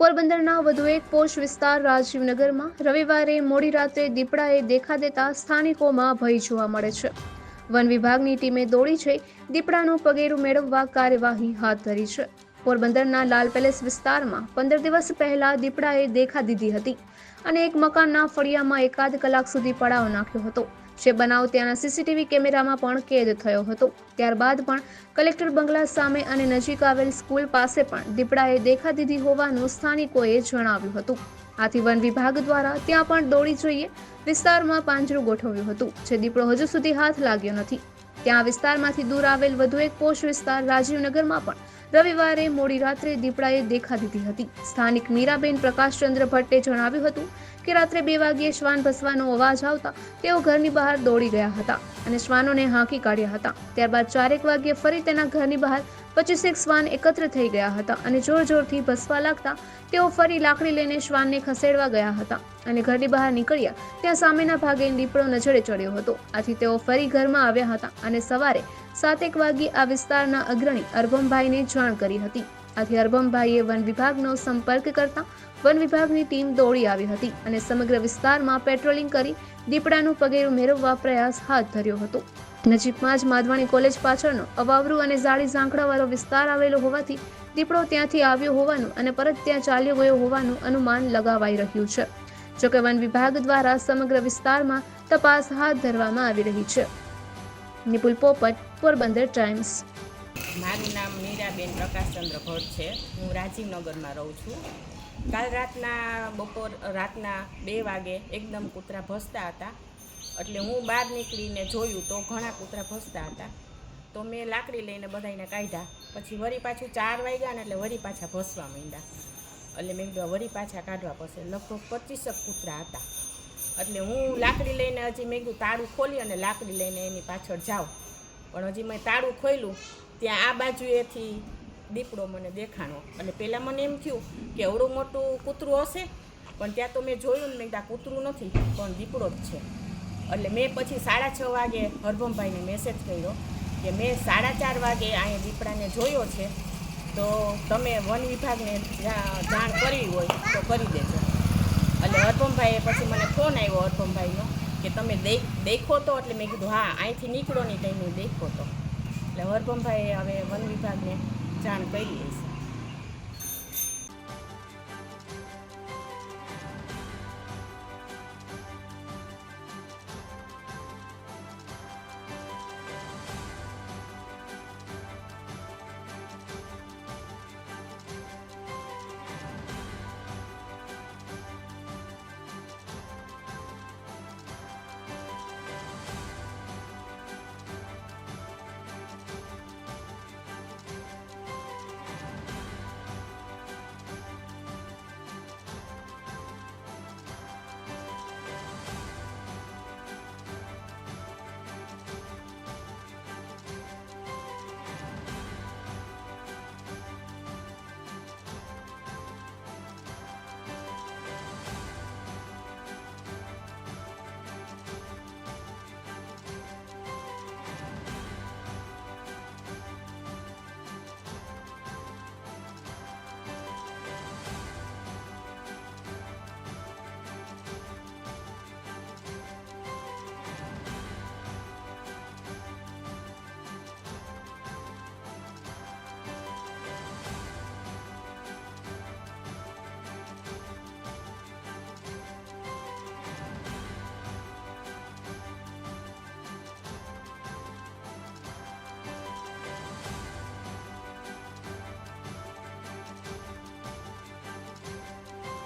પોરબંદરના વધુ એક પોશ વિસ્તાર રાજીવનગરમાં રવિવારે મોડી રાત્રે દીપડાએ દેખા દેતા સ્થાનિકોમાં ભય જોવા મળે છે. વન વિભાગની ટીમે દોડી છે દીપડાનું પગેરું મેળવવા કાર્યવાહી હાથ ધરી છે. પોરબંદરના લાલ પેલેસ વિસ્તારમાં પંદર દિવસ પહેલા દીપડાએ દેખા દીધી હતી અને એક મકાનના ફળિયામાં એકાદ કલાક સુધી પડાવ નાખ્યો હતો. જે બનાવ ત્યાંના સીસીટીવી કેમેરામાં પણ કેદ થયો હતો. ત્યારબાદ પણ કલેક્ટર બંગલા સામે અને નજીક આવેલ સ્કૂલ પાસે પણ દીપડાએ દેખા દીધી હોવાનું સ્થાનિકોએ જણાવ્યું હતું. આથી વન વિભાગ દ્વારા ત્યાં પણ દોડી જોઈએ વિસ્તારમાં પાંજરું ગોઠવ્યું હતું, જે દીપડો હજુ સુધી હાથ લાગ્યો નથી. ત્યાં વિસ્તારમાંથી દૂર આવેલ વધુ એક પોષ વિસ્તાર રાજીવનગરમાં પણ રવિવારે મોડી રાત્રે દીપડાએ દેખા દીધી હતી. સ્થાનિક મીરાબેન પ્રકાશચંદ્ર ભટ્ટે જણાવ્યું હતું કે રાત્રે બે વાગ્યે શ્વાન ભસવાનો અવાજ આવતા તેઓ ઘરની બહાર દોડી ગયા હતા અને શ્વાનોને હાંકી કાઢ્યા હતા. ત્યારબાદ ચારેક વાગ્યે ફરી તેના ઘરની બહાર પચીસેક શ્વાન એકત્ર થઈ ગયા હતા અને જોર જોરથી ભસવા લાગતા તેઓ ફરી લાકડી લઈને શ્વાનને ખસેડવા ગયા હતા અને ઘરની બહાર નીકળ્યા ત્યાં સામેના ભાગે દીપડો નજરે ચડ્યો હતો. આથી તેઓ ફરી ઘરમાં આવ્યા હતા અને સવારે સાતેક વાગ્યે આ વિસ્તારના અગ્રણી અરબમભાઈને જાણ કરી હતી. આથી અરબમભાઈએ વન વિભાગનો સંપર્ક કરતા વન વિભાગની ટીમ દોડી આવી હતી અને સમગ્ર વિસ્તારમાં પેટ્રોલિંગ કરી દીપડાનું પગેરું મેળવવા પ્રયાસ હાથ ધર્યો હતો. નજીકમાં જ માધવાણી કોલેજ પાછળનો અવાવરું અને જાળી ઝાંખડાવાળો વિસ્તાર આવેલો હોવાથી દીપડો ત્યાંથી આવ્યો હોવાનું અને પરત ત્યાં ચાલ્યો ગયો હોવાનું અનુમાન લગાવાઈ રહ્યું છે. જોકે વન વિભાગ દ્વારા સમગ્ર વિસ્તારમાં તપાસ હાથ ધરવામાં આવી રહી છે. નિપુલ પોપટ, પોરબંદર ટાઈમ્સ. મારું નામ મીરાબેન પ્રકાશચંદ્ર ભટ્ટ છે. હું રાજીવનગરમાં રહું છું. કાલ રાતના બપોર, રાતના બે વાગે એકદમ કૂતરા ભસતા હતા. એટલે હું બહાર નીકળીને જોયું તો ઘણા કૂતરા ભસતા હતા. તો મેં લાકડી લઈને બધાને કાઢ્યા. પછી વળી પાછું ચાર વાગ્યા ને એટલે વળી પાછા ભસવા માંડ્યા. એટલે મેં કીધું વળી પાછા કાઢવા પડશે. લગભગ પચીસક કૂતરા હતા. એટલે હું લાકડી લઈને હજી મેં કીધું તાળું ખોલી અને લાકડી લઈને એની પાછળ જાઉં. પણ હજી મેં તાળું ખોલ્યું ત્યાં આ બાજુએથી દીપડો મને દેખાણો. અને પહેલાં મને એમ થયું કે એવડું મોટું કૂતરું હશે, પણ ત્યાં તો મેં જોયું ને મેં ત્યાં કૂતરું નથી, પણ દીપડો જ છે. એટલે મેં પછી સાડા છ વાગે હરભમભાઈને મેસેજ કર્યો કે મેં સાડા ચાર વાગે અહીંયા દીપડાને જોયો છે, તો તમે વન વિભાગને જાણ કરવી હોય તો કરી દેજો. એટલે હરભમભાઈએ પછી મને ફોન આવ્યો અર્પમભાઈનો કે તમે દેખ, દેખો તો? એટલે મેં કીધું, હા, અહીંથી નીકળો નહીં તો હું દેખો તો. એટલે અર્પમભાઈએ હવે વન વિભાગને જાણ કરી છે